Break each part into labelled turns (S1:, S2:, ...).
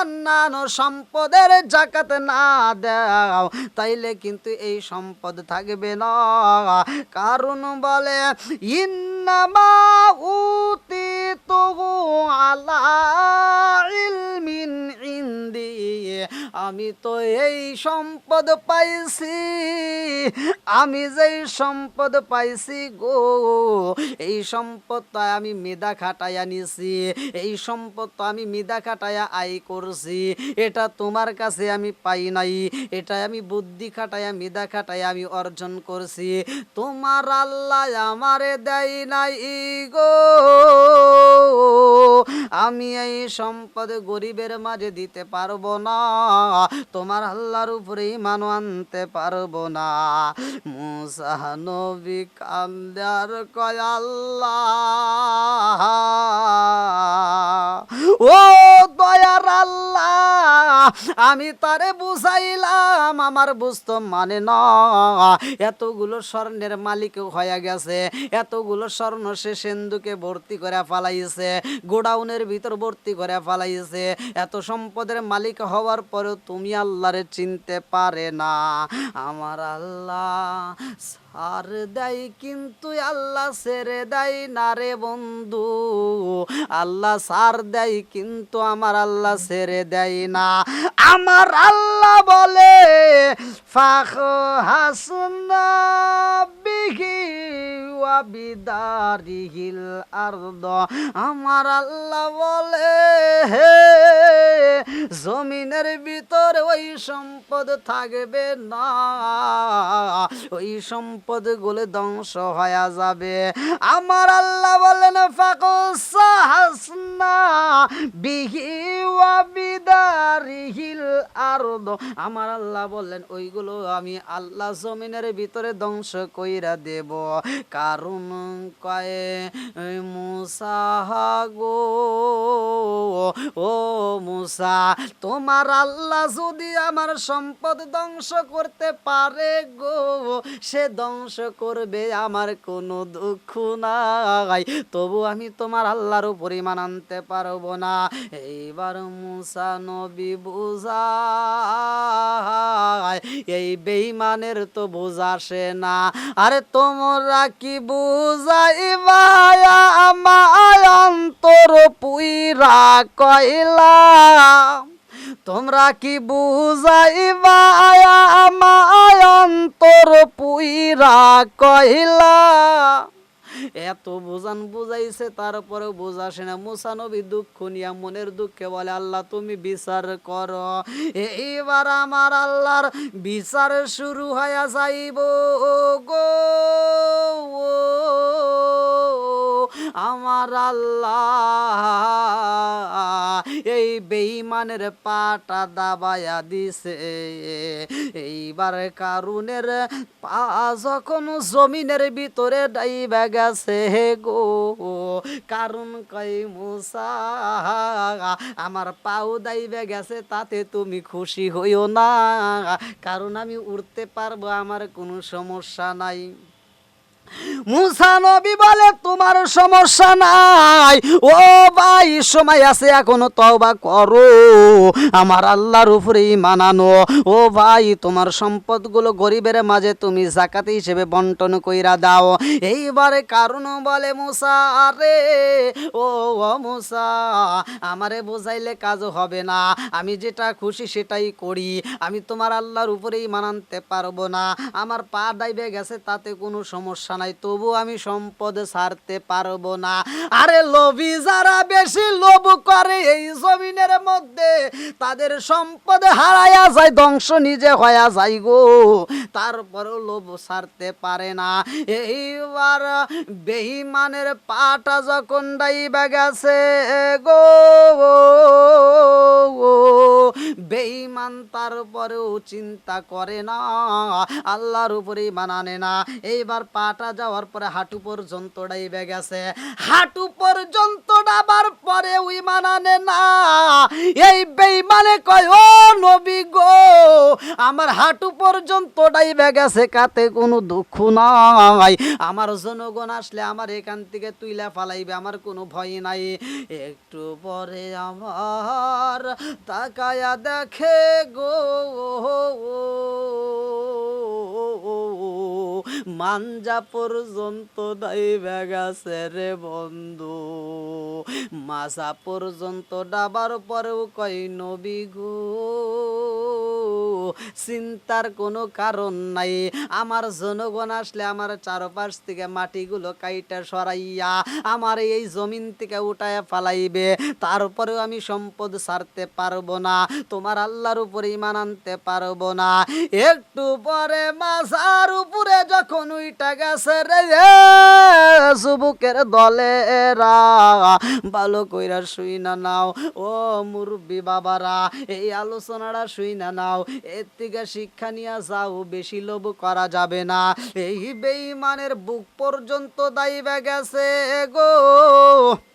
S1: অন্যান্য সম্পদের জাকাত না দাও, তাইলে কিন্তু এই সম্পদ থাকবে না। কারণ বলে, ইন্নামা উতি ইন্দি, আমি তো এই সম্পদ পাইছি, আমি যেই সম্পদ পাইছি গো, এই সম্পদ তো আমি মেধা খাটাইয়া নিছি, এই সম্পদ তো আমি মেধা খাটাইয়া আয় করছি, এটা তোমার কাছে আমি পাই নাই এটা আমি বুদ্ধি খাটাইয়া মেধা খাটাইয়া আমি অর্জন করছি, তোমার আল্লাহ আমারে দেয় নাই গো। আমি এই সম্পদ গরিবের মাঝে দিতে পারব না, তোমার আল্লাহর উপরে ইমান আনতে পারব না। মুসা নবী কান্দার কয়, আল্লাহ! ও আমি তারে বুঝাইলাম, আমার বুঝতো মানে ন। এতগুলো স্বর্ণের মালিক হয়ে গেছে, এতগুলো স্বর্ণ সে সিন্ধুকে ভর্তি করে ফালাইছে, গোডাউনের ভিতর ভর্তি করে ফালাইছে। এত সম্পদের মালিক হওয়ার পরেও তুমি আল্লাহরে চিনতে পারে না। আমার আল্লাহ সার দেয়, কিন্তু আল্লাহ সেরে দেয় না রে বন্ধু। আল্লাহ সার দেয়, কিন্তু আমার আল্লাহ সেরে দেয় না। আমার আল্লাহ বলে, ফাখ হাসনা বিহি আরদ। আমার আল্লাহ বলে, হে, জমিনের ভিতর ওই সম্পদ থাকবে না। ওই সম্পদ গুলো ধ্বংস হয়ে যাবে। আমার আল্লাহ বলেন আমার আল্লাহ বললেন ওইগুলো আমি আল্লাহ জমিনের ভিতরে ধ্বংস কইরা দেব। কারণ কয়ে, মুসা গো ও মুসা, তোমার আল্লাহ যদি আমার সম্পদ ধ্বংস করতে পারে গো, সে ধ্বংস করবে, আমার কোনো দুঃখ নাই। তবু আমি তোমার আল্লাহর পরিমাণ আনতে পারব না। এইবার মুসা নবী বুঝায়, এই বেইমানের তো বুঝাসে না। আরে তোমরা কি বুঝাইবা আমায় অন্তর পুইরা কইলা তোমরা কি বুঝাইবা আমায় পুইরা কইলা এত বোঝান বুঝাইছে, তারপরেও বোঝাসে না। মুসানবী দুঃখ নিয়া মনের দুঃখে বলে, আল্লাহ, তুমি বিচার কর। এইবার আমার আল্লাহর বিচার শুরু হয়ে যাইব গো। আমার আল্লাহ, এই বেইমানের পাটা দাবায়া দিছে। এইবার কারুনের পা যখন জমিনের ভিতরে ডাইবা গেছে গো। কারণ কই মুসা, আমার পাও দাইবে গেছে, তাতে তুমি খুশি হইও না। কারণ আমি উঠতে পারব, আমার কোনো সমস্যা নাই। মুসা নবী বলে, তোমার সমস্যা নাই। ও ভাই, সময় আছে, এখনও তওবা করো। আমার আল্লাহর উপরে মানানো ও ভাই, তোমার সম্পদগুলো গরিবের মাঝে তুমি জাকাত হিসেবে বন্টন কইরা দাও। এইবারে কারণ বলে, মুসা রে ও ও মুসা, আমারে বোঝাইলে কাজ হবে না। আমি যেটা খুশি সেটাই করি। আমি তোমার আল্লাহর উপরেই মানানতে পারব না। আমার পা ডাইবে গেছে, তাতে কোনো সমস্যা নাই, তবু আমি সম্পদ ছাড়তে পারব না। আরে লোভী যারা বেশি লোভ করে এই জমিনের মধ্যে, তাদের সম্পদ হারায়া যায়, ধ্বংস নিজে হয়ে যায় গো। তারপরেও লোভ ছাড়তে পারে না। এইবার বেহিমানের পাটা যখন ডাইবা গেছে গো বেইমান তারপরেও চিন্তা করে না। আল্লাহর উপরে মানানে না। এইবার পাটা যাওয়ার পরে হাঁটু পর্যন্ত ডাইবে গেছে হাঁটু পর্যন্ত ডাবার পরে ইমান আনে না। এই বেঈমানে কয়, ও নবী গো, আমার হাঁটু পর্যন্ত ডাইবে গেছে কাতে কোনো দুঃখ নাই। আমার জনগণ আসলে আমার এখান থেকে তুইলা ফালাইবে, আমার কোনো ভয় নাই। একটু পরে আমার তাকায়া দেখে গো, মাঞ্জা পর্যন্ত দাইবে গেছে রে বন্ধু। মাসা পর্যন্ত ডাবার পরেও কই নবী গো। চিন্তার কোনো কারণ নাই, আমার জনগণ আসলে আমার চারপাশ থেকে মাটিগুলো কাইটা সরাইয়া আমার এই জমিন থেকে উঠায় ফালাইবে, তারপরেও আমি সম্পদ ছাড়তে পারব না, তোমার আল্লাহর উপরে ইমান আনতে পারব না। একটু পরে মাসার উপরে যখন উইটা গেছে রে যুবকের দলে রা ভালো কইরা শুই না নাও। ও মুরব্বী বাবারা, এই আলোচনাটা শুই না নাও। এর থেকে শিক্ষা নিয়ে যাও, বেশি লোভ করা যাবে না। এই বেইমানের বুক পর্যন্ত দায়ী গেছে গো।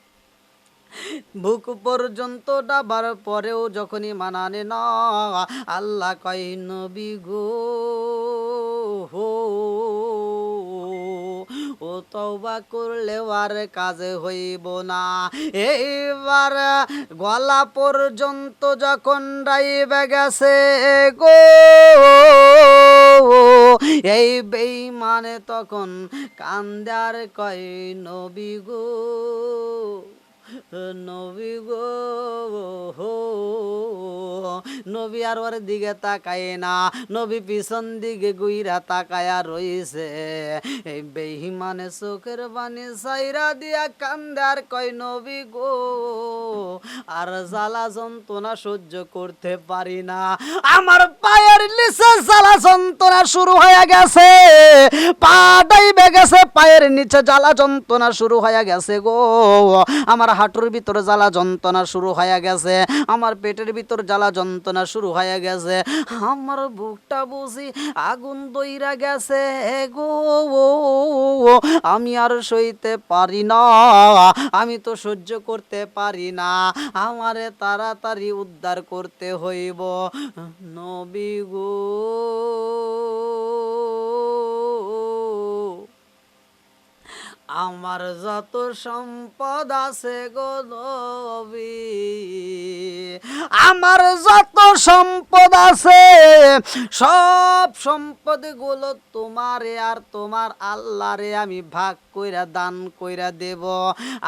S1: বুক পর্যন্ত ডাবার পরেও যখনই মানানে না, আল্লাহ কয়, নবী গো, হো, ও তওবা করলে আর কাজে হইব না। এইবার গলা পর্যন্ত যখন ডাইবে গেছে গো, এই বেইমানে তখন কান্দার কয়, নবী গো নবী গো হো নবী আর ওর দিকে তাকায় না। নবী পিছন দিকে গুইরা তাকায়া রইছে। এই বেহিমানে চোখের বাণী সাইরা দিয়া কান্দে আর কয়, নবী গো, আর জ্বালা যন্ত্রণা সহ্য করতে পারি না। আমার পায়ের নিচে জ্বালা যন্ত্রণা শুরু হয়ে গেছে। পা ডাইবে গেছে, পায়ের নিচে জ্বালা যন্ত্রণা শুরু হয়ে গেছে গো। আমার হাঁটুর ভিতরে জ্বালা যন্ত্রণা শুরু হয়ে গেছে। আমার পেটের ভিতর জ্বালা যন্ত্রণা শুরু হয়ে গেছে। আমার বুকটা বুঝি আগুন দইরা গেছে গো। আমি আর সইতে পারি না, আমি তো সহ্য করতে পারি না। আমারে তাড়াতাড়ি উদ্ধার করতে হইব। নবী গো। আমার যত সম্পদ আছে গো নবী, আমার যত সম্পদ আছে, সব সম্পদগুলো তোমারে আর তোমার আল্লাহরে আমি ভাগ কইরা দান কইরা দেব।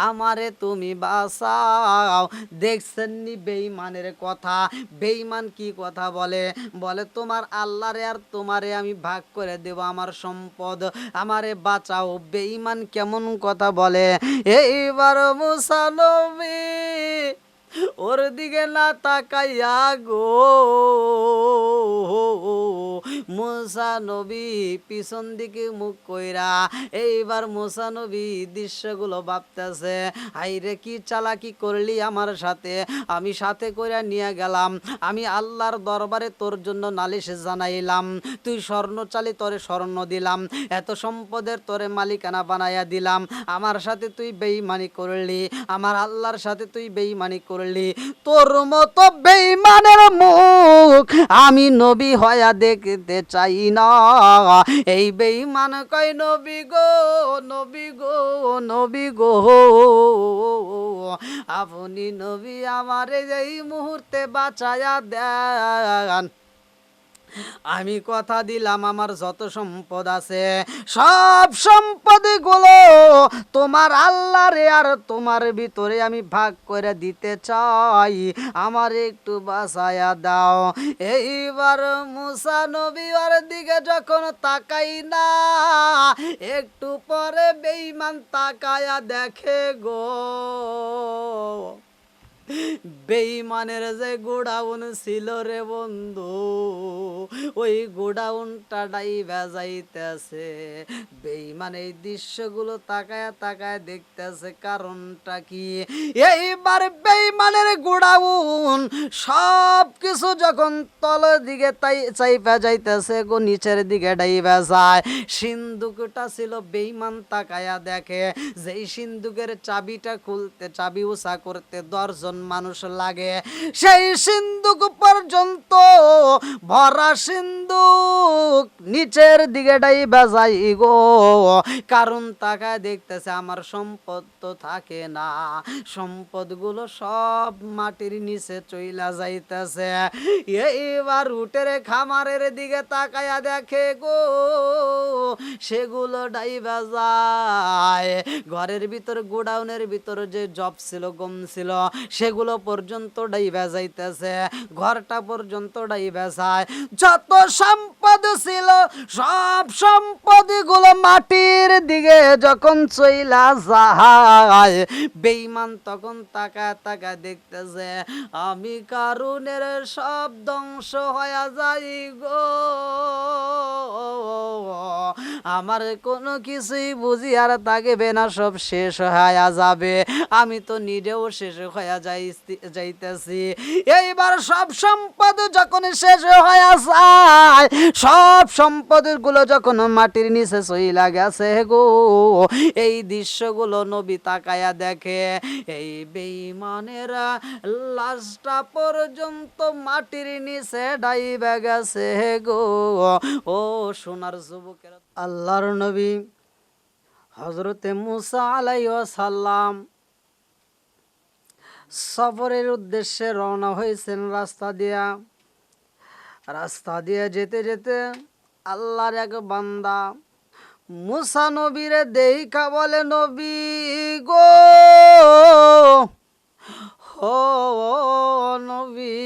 S1: আমারে তুমি বাঁচাও। দেখছেন নি বেঈমানের কথা? বেঈমান কি কথা বলে? বলে, তোমার আল্লাহরে আর তোমারে আমি ভাগ করে দেব আমার সম্পদ। আমারে বাঁচাও। বেঈমান কেমন কথা বলে এইবার মুসানবী ওর দিকে না তাকাইয়া গো। মুসা নবী পিছন দিকে মুখ কইরা এইবার মুসা নবী দৃশ্যগুলো ভাবতেছে হাইরে কি চালাকি করলি আমার সাথে? আমি সাথে কইরা নিয়ে গেলাম, আমি আল্লাহর দরবারে তোর জন্য নালিশ জানাইলাম, তুই স্বর্ণ চালি তোরে স্বর্ণ দিলাম, এত সম্পদের তোরে মালিকানা বানাইয়া দিলাম, আমার সাথে তুই বেইমানি করলি, আমার আল্লাহর সাথে তুই বেইমানি করলি। তোর মতো বেইমানের মুখ আমি নবী হয়া দেখতে চাই না। এই বেইমান কয়, নবী গো নবী গো নবী গো। আপনি নবী আমারে এই মুহূর্তে বাঁচায়া দেন। আমি কথা দিলাম, আমার যত সম্পদ আছে, সব সম্পদগুলো তোমার আল্লাহরে আর তোমার ভিতরে আমি ভাগ করে দিতে চাই। আমার একটু বাসায়া দাও। এইবার মুসা নবীর দিকে যখন তাকাই না, একটু পরে বেইমান তাকায়া দেখে গো। বেইমানের যে গোডাউন ছিল রে বন্ধু ওই গোডাউনটা ডাইবা যাইতেছে বেইমান এই দৃশ্যগুলো তাকায় তাকায় দেখতেছে, কারণটা কি? এইবার বেইমানের গোডাউন সব কিছু যখন তলের দিকে তাই চাইপা যাইতেছে গো, নিচের দিকে ডাইবা যায় সিন্ধুকটা ছিল বেইমান তাকায়া দেখে। যেই সিন্ধুকের চাবিটা খুলতে, চাবি উষা করতে দশজন মানুষ লাগে, সেই সিন্ধুক পর্যন্ত ভরা সিন্ধুক নিচের দিকে ডাইবা যাই গো। কারণ তাকায় দেখতেছে আমার সম্পদ তো থাকে না। সম্পদগুলো সব মাটির নিচে চইলা যাইতেছে। এইবার উটের খামারের দিকে তাকায়া দেখে গো, সেগুলো ডাইবা যায় ঘরের ভিতর, গোডাউনের ভিতর যে জব ছিল, গম ছিল, সেগুলো পর্যন্ত ডাইবা যাইতেছে ঘরটা পর্যন্ত ডাইবা যায় যত সম্পদ ছিল, সব সম্পদগুলো মাটির দিকে যখন চইলা যায় বেইমান তখন তাকা তাকা দেখতেছে, আমি কারুনের সব ধ্বংস হয়ে যাই গো। আমার কোনো কিছুই বুঝি আর থাকবে না, সব শেষ হয়ে যাবে। আমি তো নিজেও শেষ হয়ে যাই যাইতেছি। এইবার সব সম্পদ যখন শেষ হয়ে যায় সব সম্পদগুলো যখন মাটির নিচে চইলা গেছে গো, এই দৃশ্যগুলো নবী তাকায়া দেখে, এই বেইমানেরা লাশটা পর্যন্ত মাটির নিচে ডাইবে গেছে গো। ও সোনার যুবকের আল্লাহর নবী হজরতে মুসা আলাই আলাইসাল্লাম সফরের উদ্দেশ্যে রওনা হয়েছেন রাস্তা দিয়া। রাস্তা দিয়ে যেতে যেতে আল্লাহর এক বান্দা মুসা নবীরে দেইকা বলে, নবী গো! হো, নবী,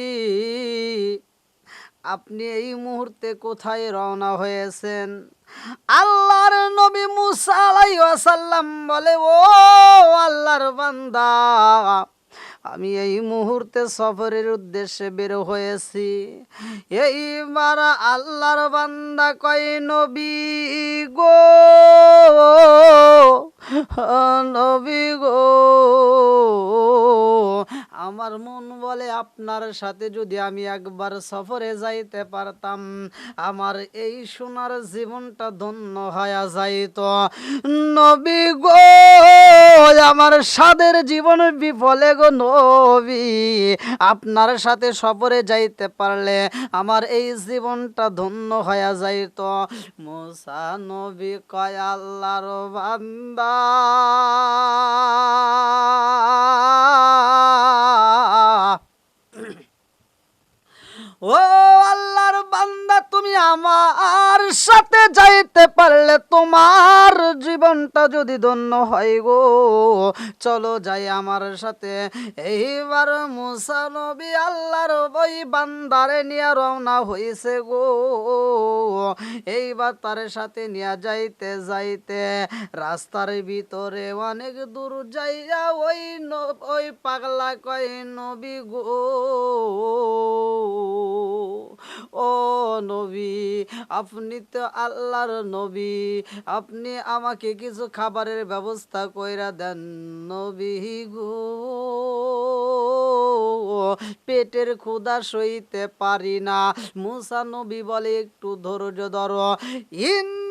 S1: আপনি এই মুহূর্তে কোথায় রওনা হয়েছেন? আল্লাহর নবী মুসা আলাইসাল্লাম বলে, ও আল্লাহর বান্দা আমি এই মুহূর্তে সফরের উদ্দেশ্যে বের হয়েছি। এইবার আল্লাহর বান্দা কয়, নবী গো নবী গো, আমার মন বলে আপনার সাথে যদি আমি একবার সফরে যাইতে পারতাম, আমার এই সোনার জীবনটা ধন্য হয়ে যাইত। নবী গো আমার সাদের জীবন বিফলে গো নবী। আপনার সাথে সফরে যাইতে পারলে আমার এই জীবনটা ধন্য হয়ে যাইত। মোসা নবী কয়, আল্লাহর বান্দা। ও আল্লাহর বান্দা তুমি আমার সাথে যাইতে পারলে তোমার জীবনটা যদি ধন্য হয় গো। চলো যাই আমার সাথে। এইবার মুসা নবী আল্লাহর ওই বান্দারে নিয়ে রওনা হয়েছে গো। এইবার তার সাথে নিয়ে যাইতে যাইতে রাস্তার ভিতরে অনেক দূর যাইয়া ওই ওই পাগলা কয় নবী গো। নবী, আপনি তো আল্লাহর নবী। আপনি আমাকে কিছু খাবারের ব্যবস্থা কইরা দেন নবী গো। পেটের ক্ষুধা সইতে পারি না। মুসা নবী বলে একটু ধৈর্য ধরো। সাবিরিন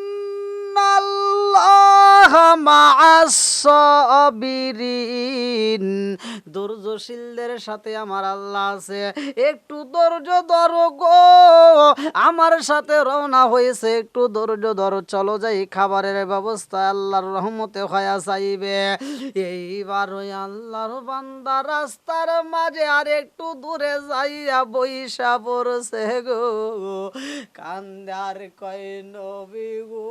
S1: ধৈর্যশীলদের সাথে আমার আল্লাহ আছে। একটু ধৈর্য ধরো গো। আমার সাথে রওনা হয়েছে। একটু ধৈর্য ধরো। চলো যাই, খাবারের ব্যবস্থা আল্লাহর রহমতে হয়ে চাইবে এইবার ওই আল্লাহর বান্দা রাস্তার মাঝে আর একটু দূরে যাইয়া বইসা পড়ছে গো। কান্দার কয় নবী গো।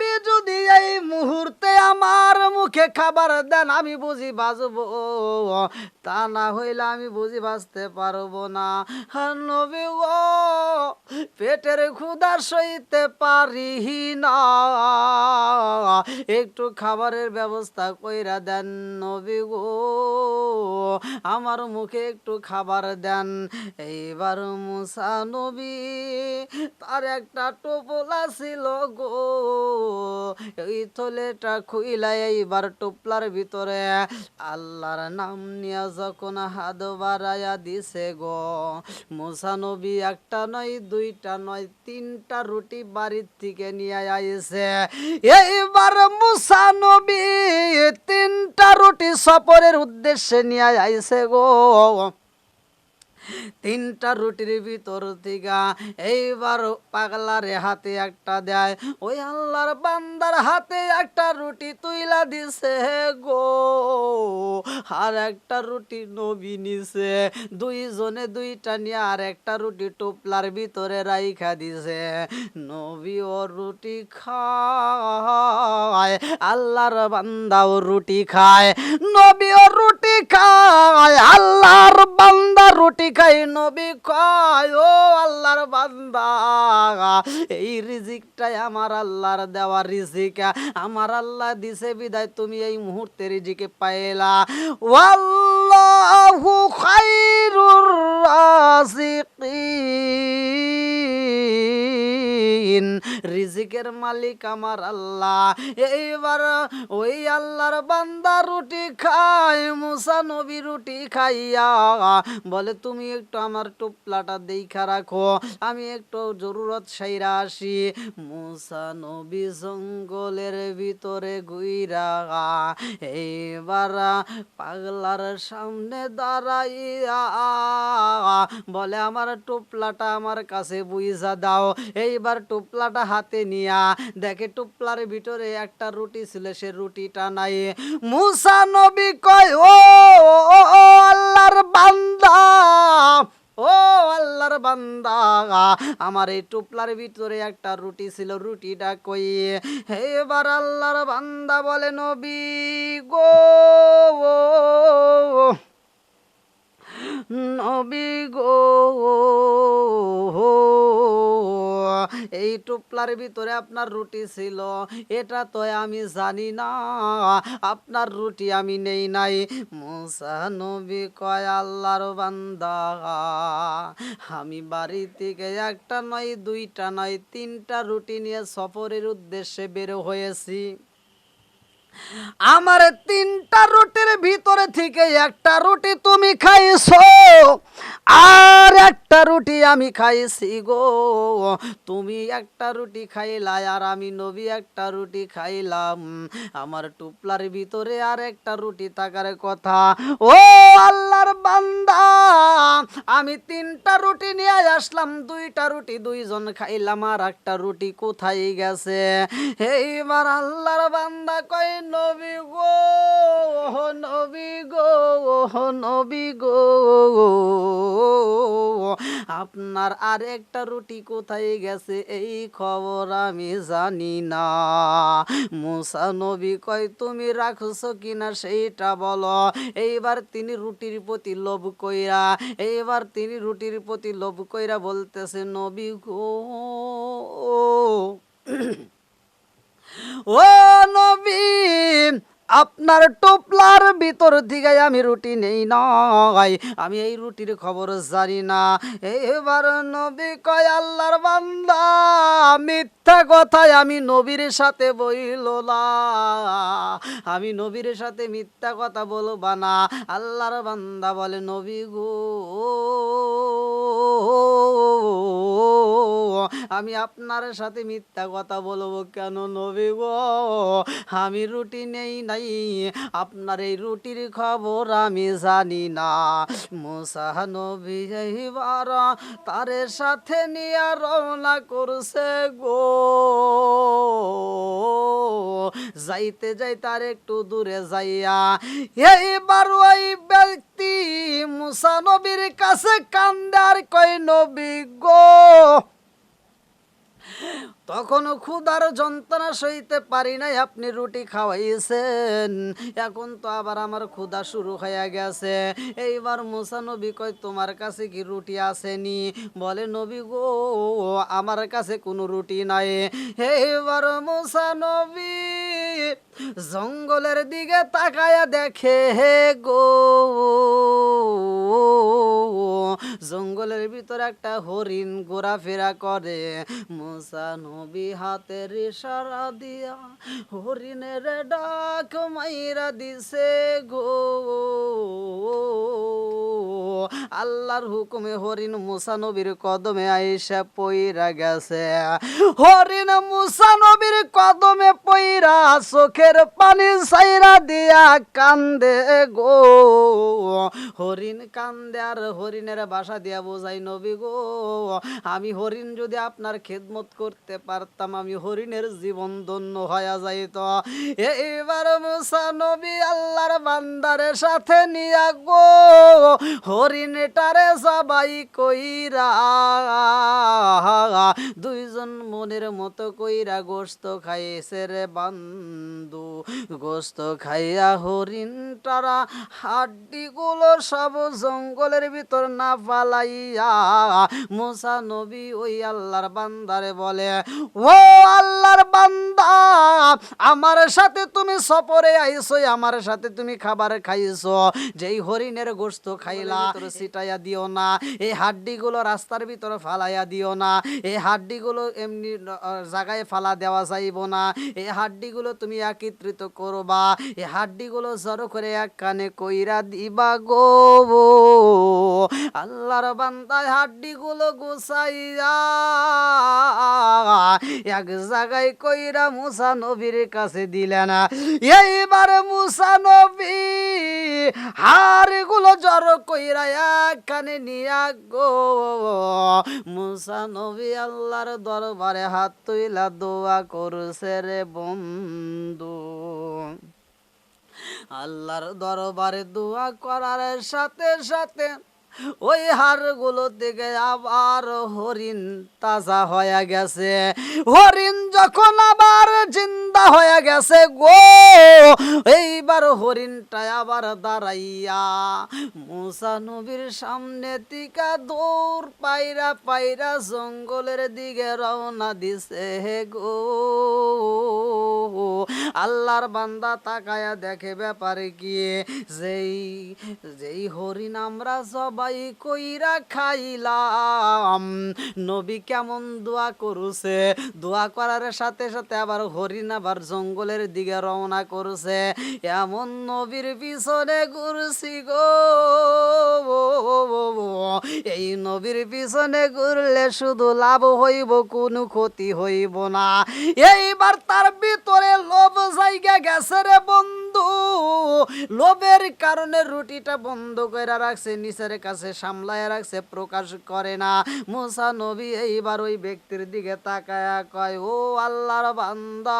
S1: মুখে খাবার দেন, আমি বুঝি বাজবো। তা না হইলে আমি বুঝি বাঁচতে পারব না। নবী গো পেটের ক্ষুধা সইতে পারি না। একটু খাবারের ব্যবস্থা কইরা দেন নবী, গো। আমার মুখে একটু খাবার দেন। এইবার মুসা নবী, তার একটা টোপলা ছিল, গো। এই থলেটা খুইলা এইবার টোপলার ভিতরে আল্লাহর নাম নিয়ে যখন হাত বাড়াইয়া দিছে গো মোসানবী একটা নয়, দুইটা নয়, তিনটা রুটি বাড়ির থেকে নিয়ে আইসে এইবার মুসানবী তিনটা রুটি সফরের উদ্দেশ্যে নিয়ে আইসে গো। তিনটা রুটির ভিতর থেকে এইবার পাগলারে হাতে একটা দেয়। ওই আল্লাহর বান্দার হাতে একটা রুটি তুইলা দিছে গো। আর একটা রুটি নবী নিছে। দুইজনে দুইটা নিয়ে আর একটা রুটি টোপলার ভিতরে রাইখা দিছে। নবী ও রুটি খায়, আল্লাহর বান্দাও রুটি খায়। নবী ও রুটি খায়, আল্লাহর বান্দা রুটি খাই নবী কয়, ও আল্লাহর বান্দা, এই রিজিকটাই আমার আল্লাহর দেওয়া রিজিক। আমার আল্লাহ দিছে বিদায়, তুমি এই মুহূর্তে রিজিকে পাইলা। ওয়াল্লাহু খাইরুর রাজিকিন। রিজিকের মালিক আমার আল্লাহ। এইবার ওই আল্লাহর বান্দা রুটি খায়, মুসা নবী রুটি খাইয়া বলে, তুমি একটু আমার টুপলাটা দেখা রাখো। আমি একটু জরুরত সাইরা আসি। মুসা নবী জঙ্গলের ভিতরে গুইরা এইবার পাগলার সামনে দাঁড়াইয়া বলে আমার টোপলাটা আমার কাছে বুঝা দাও। এইবার টোপলাটা হাতে নিয়া দেখে টোপলার ভিতরে একটা রুটি ছিল সে রুটিটা নাই। মুসা নবী কয় ও, আল্লাহর বান্দা! ও আল্লাহর বান্দা আমার এই টুপলার ভিতরে একটা রুটি ছিল রুটিটা কই এবার আল্লাহর বান্দা বলে নবী গো নবী গো, এই টুপলার ভিতরে আপনার রুটি ছিল, এটা তো আমি জানি না, আপনার রুটি আমি নেই নাই। মুসা নবী কয়, আল্লাহর বান্দা, আমি বাড়ি থেকে একটা নয়, দুইটা নয়, তিনটা রুটি নিয়ে সফরের উদ্দেশ্যে বের হয়েছি। আমার তিনটা রুটির ভিতরে থেকে একটা রুটি তুমি খাইছো, আর একটা রুটি আমি খাইছি গো। তুমি একটা রুটি খাইলা আর আমি নবী একটা রুটি খাইলাম। আমার টুপলার ভিতরে আর একটা রুটি থাকার কথা। ও আল্লাহর বান্দা, আমি তিনটা রুটি নিয়ে আসলাম, দুইটা রুটি দুইজন খাইলাম, আর একটা রুটি কোথায় গেছে? এইবার আল্লাহর বান্দা কয় নবী গো নবী গো নবী গো। আপনার আর একটা রুটি কোথায় গেছে এই খবর আমি জানি না। মুসা নবী কয়, তুমি রাখছো কিনা সেইটা বলো। এইবার তিনি রুটির প্রতি লোভ কইরা, এইবার তিনি রুটির প্রতি লোভ কইরা বলতেছে, নবী গো ও নবী, আপনার টোপলার ভিতর দিকে আমি রুটি নেই নয়। আমি এই রুটির খবর জানি না। এবার নবী কয়, আল্লাহর বান্দা মিথ্যা কথায় আমি নবীর সাথে বইল না। আমি নবীর সাথে মিথ্যা কথা বলবা না। আল্লাহর বান্দা বলে, নবী গো, আমি আপনার সাথে মিথ্যা কথা বলব কেন নবী গো? আমি রুটি নেই নাই। আপনার এই রুটির খবর আমি জানি না। মুসা নবী তার সাথে নিয়ে রওনা করছে গো। যাইতে যাই তার একটু দূরে যাইয়া, এইবার ওই ব্যক্তি মুসা নবীর কাছে কান্দার কই নবী গো তখন ক্ষুধার যন্ত্রণা সইতে পারি নাই, আপনি রুটি খাওয়াইছেন। এখন তো আবার আমার ক্ষুধা শুরু হয়ে গেছে। এইবার মুসা নবী কয়, তোমার কাছে কি রুটি আসেনি? বলে, নবী গো, আমার কাছে কোনো রুটি নাই। এইবার মুসা নবী জঙ্গলের দিকে তাকায়া দেখে, হে গো, জঙ্গলের ভিতরে একটা হরিণ ঘোরাফেরা করে। মুসা নবী হাতের ইশারা দিয়া হরিণের ডাক মাইরা দিছে গো। আল্লাহর হুকুমে হরিণ মুসা নবীর কদমে আইসা পইরা গেছে। হরিণ মুসা নবীর কদমে পইরা চোখের পানি সাইরা দিয়া কান্দে গো। হরিণ কান্দে আর হরিণের বাসা দিয়া বোঝাই নবী গো, আমি হরিণ যদি আপনার খেদমত করতে পারতাম, আমি হরিণের জীবন ধন্য হয়ে যাইত। এইবার মুসা নবী আল্লাহর বান্দারের সাথে নিয়া গো হরিণটারে সবাই কইরা, দুইজন মনের মতো কইরা গোস্ত খাইছে রে বান্দু। গোস্ত খাইয়া হরিণটারা হাড্ডিগুলো সব জঙ্গলের ভিতর না ফালাইয়া, মুসা নবী ওই আল্লাহর বান্দারে বলে, ও আল্লাহর বান্দা, আমার সাথে তুমি সফরে আইছো আমার সাথে তুমি খাবার খাইছো। যেই হরিণের গোস্ত খাইলা তোর সিটাইয়া দিও না। এই হাড্ডিগুলো রাস্তার ভিতরে ফালাইয়া দিও না। এই হাড্ডিগুলো এমনি জায়গায় ফালা দেওয়া যাইব না। এই হাড্ডিগুলো তুমি একত্রিত করবা। এই হাড্ডিগুলো জড়ো করে এক কানে কইরা দিবা গো আল্লাহর বান্দায় হাড্ডিগুলো গুছাইয়া, এক জায়গায় কইরা মুসা নবীর কাছে দিলেন এইবার মুসা নবী হাড়গুলো জড়ো কইরা একখানে নিয়া গো। মুসা নবী আল্লাহর দরবারে হাত তুইলা দোয়া করছে রে বন্ধু। আল্লাহর দরবারে দোয়া করার সাথে সাথে ওই হাড়গুলো থেকে আবার হরিণ তাজা হয়ে গেছে। হরিণ যখন আবার জিন্দা হয়ে গেছে গো। এইবার হরিণটা আবার দাঁড়াইয়া মুসা নবীর সামনে টিকা দৌড় পাইরা পাইরা জঙ্গলের দিকে রওনা দিছে হে গো। আল্লাহর বান্দা তাকায়া দেখে ব্যাপারে কি? যেই যেই হরিণ আমরা সবাই কইরা খাইলাম। নবী কেমন দোয়া করুছে? দোয়া করার সাথে সাথে আবার হরিণ আবার জঙ্গলের দিকে রওনা করছে। এমন নবীর পিছনে ঘুরছি গো। এই নবীর পিছনে ঘুরলে শুধু লাভ হইব, কোনো ক্ষতি হইব না। এইবার তার ভিতরে লোভ জায়গা গেছে রে বন্ধু। লোভের কারণে রুটিটা বন্ধ করে রাখছে, নিচের কাছে সামলায় রাখছে, প্রকাশ করে না। মুসা নবী এইবার ওই ব্যক্তির দিকে তাকায়া কয়, ও আল্লাহর বান্দা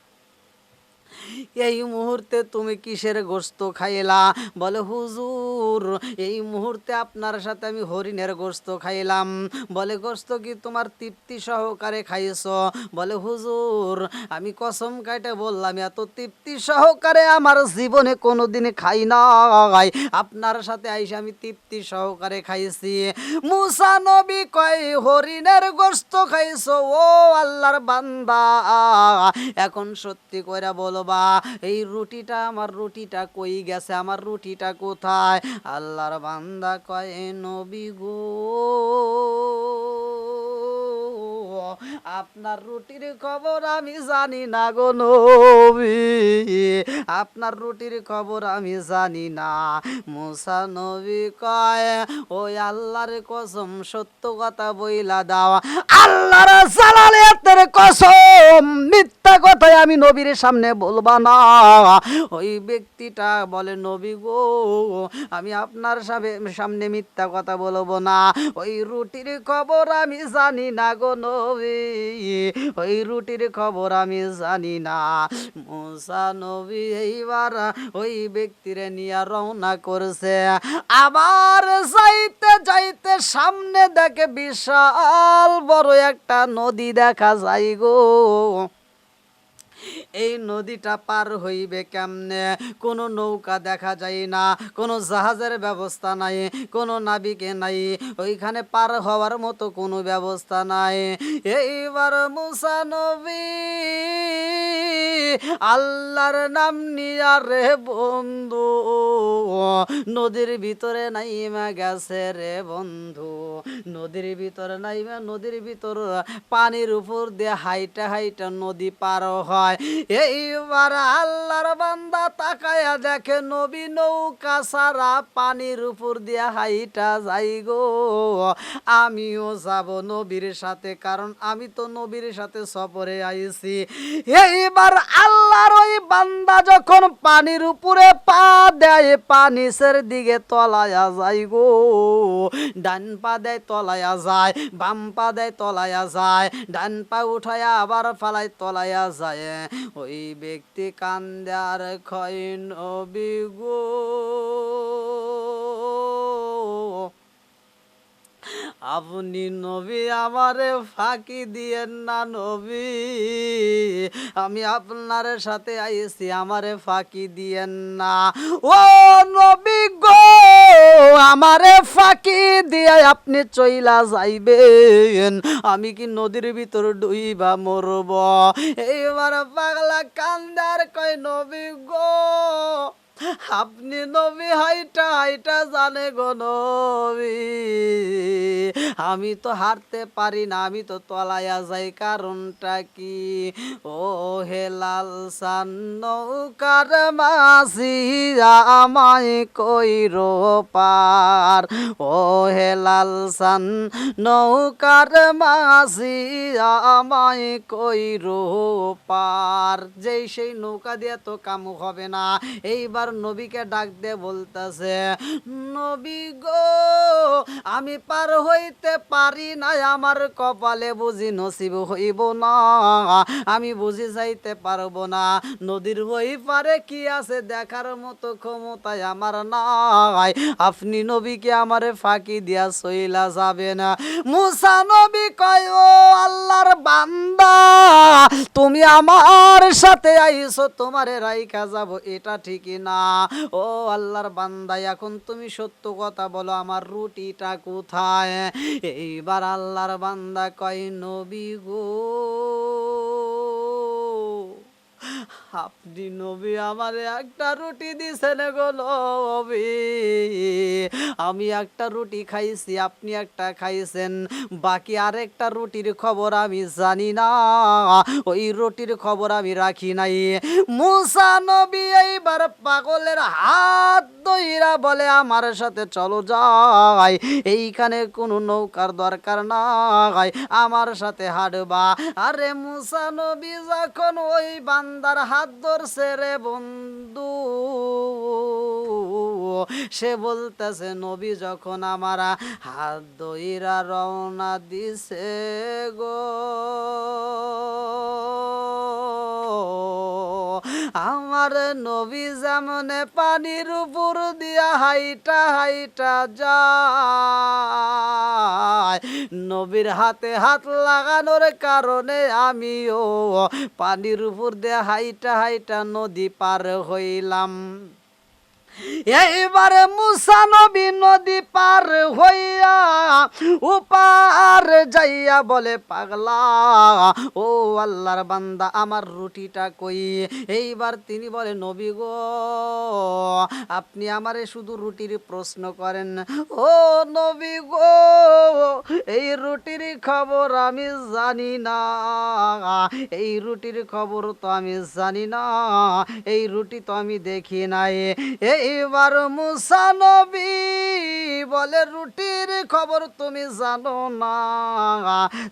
S1: এই মুহূর্তে তুমি কিসের গোস্ত খাইলা? বলে, হুজুর, এই মুহূর্তে আপনার সাথে আমি হরিণের গোস্ত খাইলাম। বলে, গোস্ত কি তোমার তৃপ্তি সহকারে খাইছ? বলে, হুজুর, আমি কসম কাইটে বললাম, এত তৃপ্তি সহকারে আমার জীবনে কোনোদিন খাই নাই। আপনার সাথে আইসে আমি তৃপ্তি সহকারে খাইছি। মুসা নবী কয়, হরিণের গোস্ত খাইছ, ও আল্লাহর বান্দা। এখন সত্যি কইরা বলবা এই রুটিটা আমার রুটিটা কই গেছে? আমার রুটিটা কোথায়? আল্লাহর বান্দা কয় "এ নবী গো। আপনার রুটির খবর আমি জানি না গো নবী। আপনার রুটির খবর আমি জানি না। মুসা নবী কয় ওই আল্লাহর কসম, সত্য কথা বইলা দাও। আল্লাহর জালালিয়াতের কসম, মিথ্যা কথাই আমি নবীর সামনে বলবা না। ওই ব্যক্তিটা বলে, নবী গো, আমি আপনার সামনে মিথ্যা কথা বলব না। ওই রুটির খবর আমি জানি না গো নবী। নবী ওই রুটির খবর আমি জানি না। মুসা নবী এইবার ওই ব্যক্তির নিয়ে রওনা করছে। আবার যাইতে যাইতে সামনে দেখে বিশাল বড় একটা নদী দেখা যায় গো। এই নদীটা পার হইবে কেমনে? কোনো নৌকা দেখা যায় না, কোনো জাহাজের ব্যবস্থা নাই, কোনো নাবিকে নাই, ওইখানে পার হওয়ার মতো কোনো ব্যবস্থা নাই। এইবার মুসা নবী আল্লাহর নাম নিয়া রে বন্ধু, নদীর ভিতরে নাইমা গেছে রে বন্ধু। নদীর ভিতরে নাইমা, নদীর ভিতর পানির উপর দিয়ে হাইটা হাইটা নদী পার হয়। এইবার আল্লাহর বান্দা তাকায়া দেখে নবী নৌকা সারা পানির উপর দিয়ে হাইটা যাই গো। আমিও যাব নবীর সাথে, কারণ আমি তো নবীর সাথে সফরে আইছি। এইবার আল্লাহর ওই বান্দা যখন পানির উপরে পা দেয় পানিসের দিকে তলায়া যায় গো। ডান পা দেয় তলায়া যায়, বাম পা দেয় তলায়া যায়, ডান পা উঠায়া আবার ফালাই তলায়া যায়। ওই ব্যক্তি কান্দার ক্ষয় নবী গো। আপনি নবী, আমারে ফাঁকি দিয়েন না নবী। আমি আপনার সাথে আইছি, আমারে ফাঁকি দিয়েন না। ও নবী গো! আমারে ফাঁকি দিয়া আপনি চইলা যাইবেন। আমি কি নদীর ভিতর ডুইবা মরব? এইবার পাগলা কান্দার কয় নবী গো? আপনি নবী, হাইটা হাইটা জানে গো নবী। আমি তো হারতে পারি না, আমি তো তলায়া যাই, কারণটা কি? ও হে লাল সান, নৌকার মাসি আমায় কইর পার। ও হে লাল সান, নৌকার মাসি আমায় কইর পার। যেই সেই নৌকা দিয়ে তো কাম হবে না, এইবার নবীকে ডাক দিয়ে বলতেছে, নবী গো, আমি পার হইতে পারি না আমার কপালে বুঝি নসিব হইব না, আমি বুঝি যাইতে পারব না। নদীর ওই পারে কি আছে দেখার মতো ক্ষমতায় আমার নাই। আপনি নবীকে আমারে ফাঁকি দিয়া সইলা যাবে না মুসা নবী কয়, ও আল্লাহর বান্দা, তুমি আমার সাথে আইছো, তোমারে রাইখা যাব, এটা ঠিকই না। ও আল্লাহর বান্দা, এখন তুমি সত্য কথা বলো, আমার রুটিটা কোথায়? এইবার আল্লাহর বান্দা কয়, নবী গো। আপনি নবী, আমারে একটা রুটি দিছেন গো আমি একটা রুটি খাইছি, আপনি একটা খাইছেন। বাকি আরেকটা রুটির খবর আমি জানি না। ওই রুটির খবর আমি রাখি নাই। মুসা নবী এইবার পাগলের হাত দইরা বলে, আমার সাথে চলো যাই। এইখানে কোনো নৌকার দরকার নাই। আমার সাথে হাঁটবা। আরে মুসা নবী, যখন ওই বান্দার হাত ধরছে সেরে বন্ধু। সে বলতেছে নবী যখন আমারা হাত দইরা রওনা দিছে গো। আমার নবী যেমনে পানির উপর দিয়া হাইটা হাইটা যায়, নবীর হাতে হাত লাগানোর কারণে আমিও পানির উপর দিয়ে হাইটা হাইটা নদী পার হইলাম। এইবারে মুসা নবী নদী পার হইয়া উপার যাইয়া বলে, পাগলা, ও আল্লাহর বান্দা, আমার রুটিটা কই? এইবার তিনি বলে, নবী গো, আপনি আমারে শুধু রুটির প্রশ্ন করেন। ও নবী গো, এই রুটির খবর আমি জানি না, এই রুটির খবর তো আমি জানি না, এই রুটি তো আমি দেখি নাই। এইবার মুসা নবী বলে, রুটির খবর তুমি জানো না।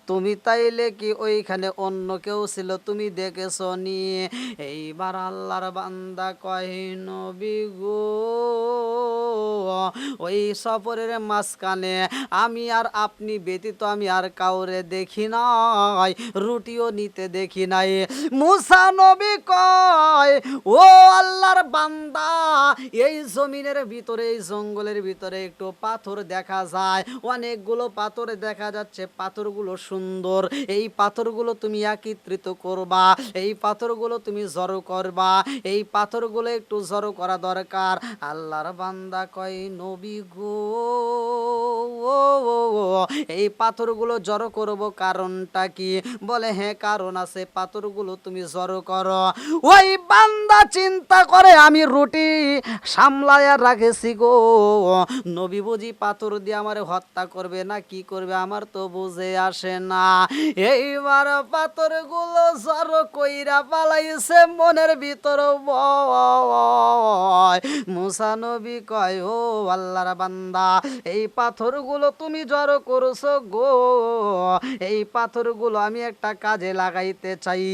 S1: তুমি তাইলে কি ওইখানে অন্য কেউ ছিল? তুমি দেখেছ নি? এইবার আল্লাহর বান্দা কয় নবী গো, ওই সফরের মাঝখানে আমি আর আপনি ব্যতীত আমি আর কাউরে দেখি নাই, রুটিও নিতে দেখি নাই। মুসা নবী কয়, ও আল্লাহর বান্দা, এই জমিনের ভিতরে, এই জঙ্গলের ভিতরে একটু পাথর দেখা যায় অনেকগুলো পাথর দেখা যাচ্ছে, পাথরগুলো সুন্দর। এই পাথরগুলো তুমি একত্রিত করবা, এই পাথরগুলো তুমি জড়ো করবা, এই পাথরগুলো একটু জড়ো করা দরকার। আল্লাহর বান্দা কয়, নবী গো এই পাথরগুলো জড়ো করব কারণটা কি? বলে হ্যাঁ কারণ আছে, পাথরগুলো তুমি জড়ো করো। ওই বান্দা চিন্তা করে, আমি রুটি সামলায়া রাখেছি গো। নবী বুঝি পাথর দিয়ে আমার হত্যা করবে না, কি করবে আমার তো বুঝে আসে না। এইবার পাথরগুলো জড়ো কইরা পালাইছে মনের ভিতর ভয়। মুসা নবী কয়, ও আল্লাহর বান্দা, এই পাথরগুলো তুমি জড়ো করছ গো। এই পাথরগুলো আমি একটা কাজে লাগাইতে চাই।